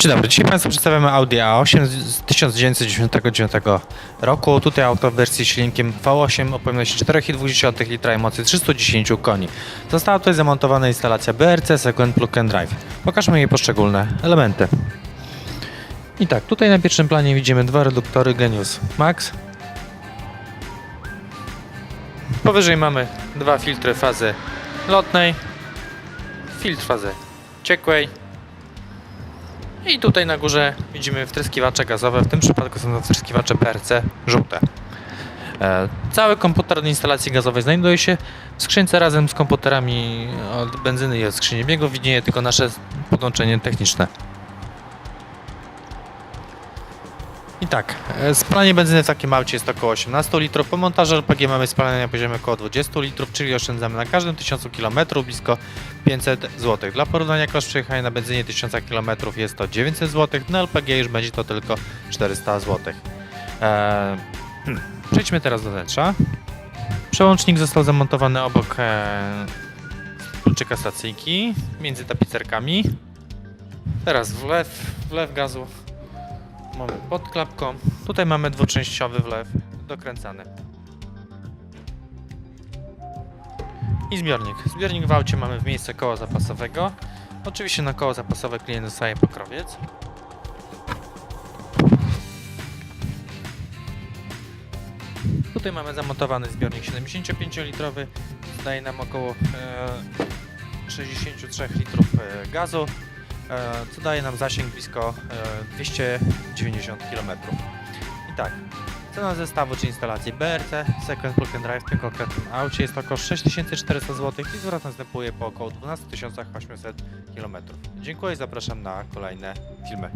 Dzień dobry, dzisiaj Państwu przedstawiamy Audi A8 z 1999 roku. Tutaj auto w wersji silnikiem V8 o pojemności 4,2 litra i mocy 310 koni. Została tutaj zamontowana instalacja BRC Second Plug and Drive. Pokażmy jej poszczególne elementy. I tak, tutaj na pierwszym planie widzimy dwa reduktory Genius Max. Powyżej mamy dwa filtry fazy lotnej, filtr fazy ciekłej i tutaj na górze widzimy wtryskiwacze gazowe, w tym przypadku są to wtryskiwacze PRC żółte. E, Cały komputer do instalacji gazowej znajduje się w skrzynce razem z komputerami od benzyny i od skrzyni biegów. Widnieje tylko nasze podłączenie techniczne. I tak, e, spalanie benzyny w takim aucie jest około 18 litrów. Po montażu LPG mamy spalanie na poziomie około 20 litrów, czyli oszczędzamy na każdym 1000 km blisko 500 zł. Dla porównania koszt przejechania na benzynie 1000 km jest to 900 zł, na LPG już będzie to tylko 400 zł. Eee. Przejdźmy teraz do wnętrza. Przełącznik został zamontowany obok e, kluczyka stacyjki, między tapicerkami. Teraz wlew, wlew gazu mamy pod klapką. Tutaj mamy dwuczęściowy wlew dokręcany. I zbiornik. Zbiornik w aucie mamy w miejsce koła zapasowego. Oczywiście na koło zapasowe klient dostaje pokrowiec. Tutaj mamy zamontowany zbiornik 75-litrowy. Daje nam około e, 63 litrów e, gazu, co daje nam zasięg blisko e, 290 km. I tak, cena zestawu czy instalacji BRC Second Plug and Drive w tym konkretnym aucie jest około 6400 zł i zwrot następuje po około 12 800 km. Dziękuję i zapraszam na kolejne filmy.